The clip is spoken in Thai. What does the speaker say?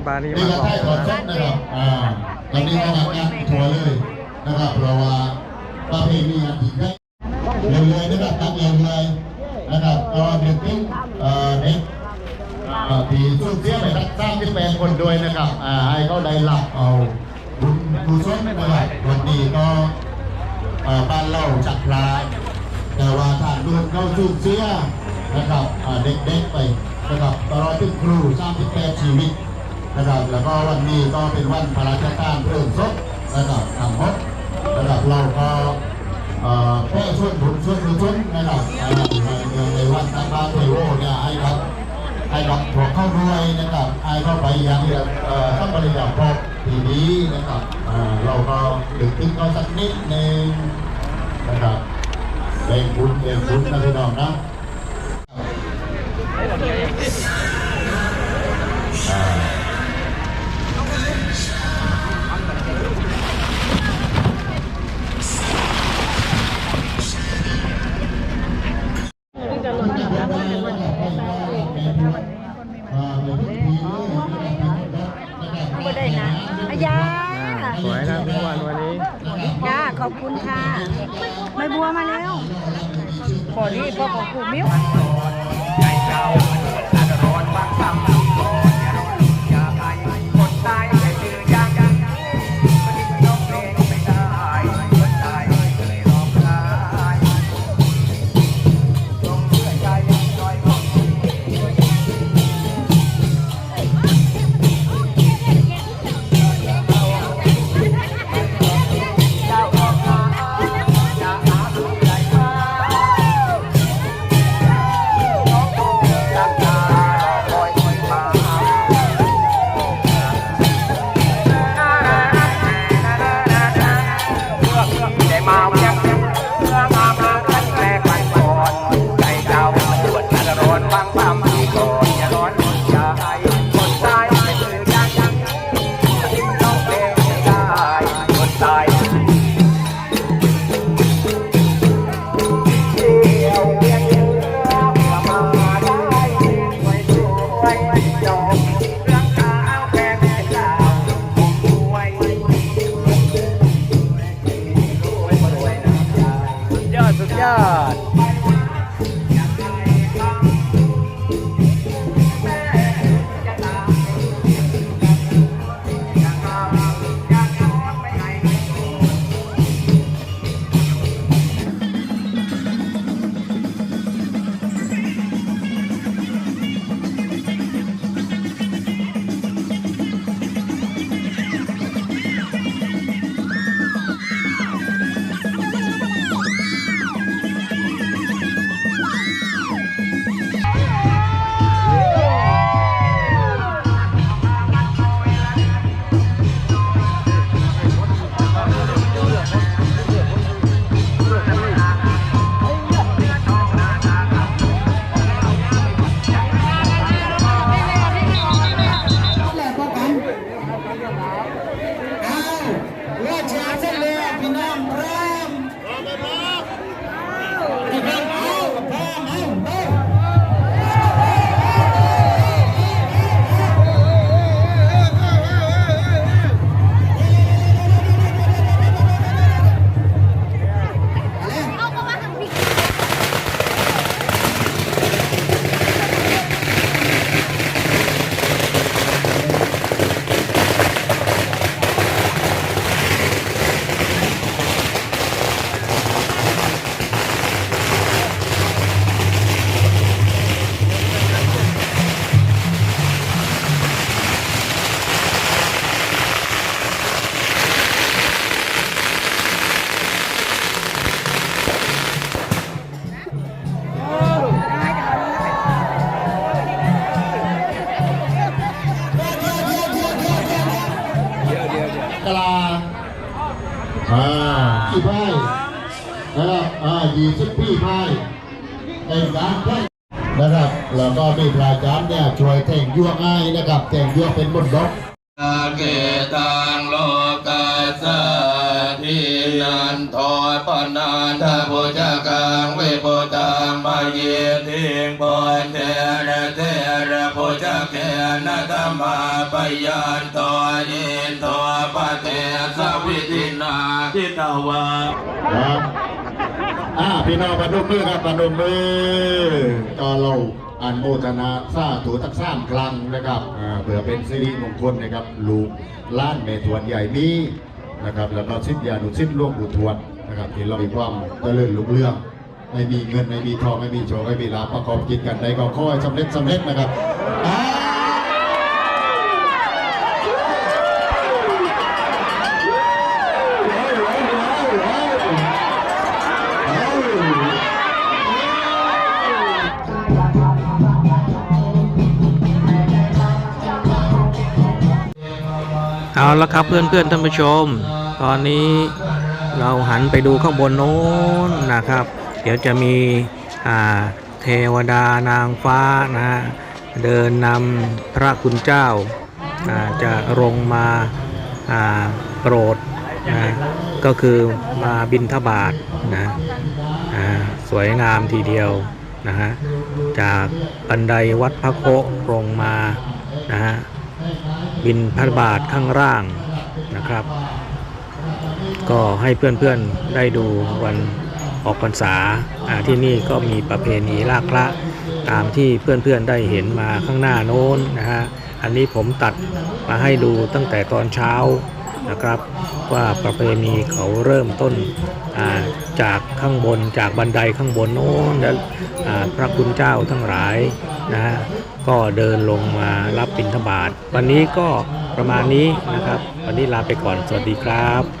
ร้านปลานี้นี่มาก็ก่อนใช่ขอนะชดนะครับอ่าตอนนี้กำลังงานทัวร์เลยนะครับเพราะว่าประเพณีงานอีกได้เร็วเลยนะครับตั้งเร็วเลยนะครับก็เด็กที่เอ่อเด็กเอ่อที่สู้เสียไปรักสร้างที่แปลงคนด้วยนะครับอ่าให้เขาได้หลับเอาบุญกุศลนะครับวันนี้ก็ เอ่อบ้านเล่าจักรลาแต่ว่าถ้าลูกเข้าสูญเสียนะครับอ่าเด็กๆไปนะครับตลอดถึงครู38ชีวิต นะครับแล้วก็วันนี้ก็เป็นวันพระราชทานเพลิงศพนะครับทั้งหมดนะครับเราก็เอ่อแค่ช่วยบุญช่วยกุศลนะครับในวันตักบาตรเทโวเนี่ยให้ครับให้กับพวกเข้าด้วยนะครับให้เข้าไปยังเอ่อข้าบริจาคพบทีนี้นะครับอ่าเราก็ดึกถึงก็สักนิดหนึ่งนะครับเล่นบุญเล่นบุญนะพี่น้องนะ อบคุณค่ะใบบัวมาแล้ว ขอนี่พ่อของกูมิ้ว ย อ่ากี่ไพ่นะครับอ่ายี่สิบพี่ไพ่เต็มการไพ่นะครับแล้วก็มีพระอาจารย์เนี่ยช่วยแต่งยั่วง่ายนะครับแต่งยั่วเป็นบทดอกอาเกตังโลกัส สะทิยันโตปนาทาโพจากังเวโพตังมาเยติงปนเทระเทระโพจาเกนะธรรมาปยันโตยินโตปเทสวิตินาทิตวาครับอ่าพี่น้องปนมมือครับปนมมือก็เราอันโมทนาสาธุทั้งสามครั้งนะครับเพื่อเป็นสิริมงคลนะครับลูกล้านเมทวนใหญ่มี นะครับแล้วก็สิทธิานุสิทธิ์ล่วงบุตรวดนะครับที่เรามีความเจริญรุ่งเรืองไม่มีเงินไม่มีทองไม่มีโชคไม่มีลาภประกอบกินกันใดก็ค่อยสำเร็จสำเร็จนะครับ เอาละครับเพื่อนเพื่อนๆท่านผู้ชม ตอนนี้เราหันไปดูข้างบนโน้นนะครับ เดี๋ยวจะมีอ่าเทวดานางฟ้านะฮะเดินนำพระคุณเจ้าจะลงมาโปรดนะก็คือมาบินทบาทนะสวยงามทีเดียวนะฮะจากบันไดวัดพระโคลงมานะฮะ บินพระบาทข้างล่างนะครับ ก็ให้เพื่อนๆได้ดูวันออกพรรษาที่นี่ก็มีประเพณีลากพระตามที่เพื่อนๆได้เห็นมาข้างหน้าโน้นนะฮะอันนี้ผมตัดมาให้ดูตั้งแต่ตอนเช้านะครับ ว่าประเพณีเขาเริ่มต้นาจากข้างบนจากบันไดข้างบนโน้นแล้วพระคุณเจ้าทั้งหลายนะฮะ ก็เดินลงมารับบิณฑบาตวันนี้ก็ประมาณนี้นะครับ วันนี้ลาไปก่อนสวัสดีครับ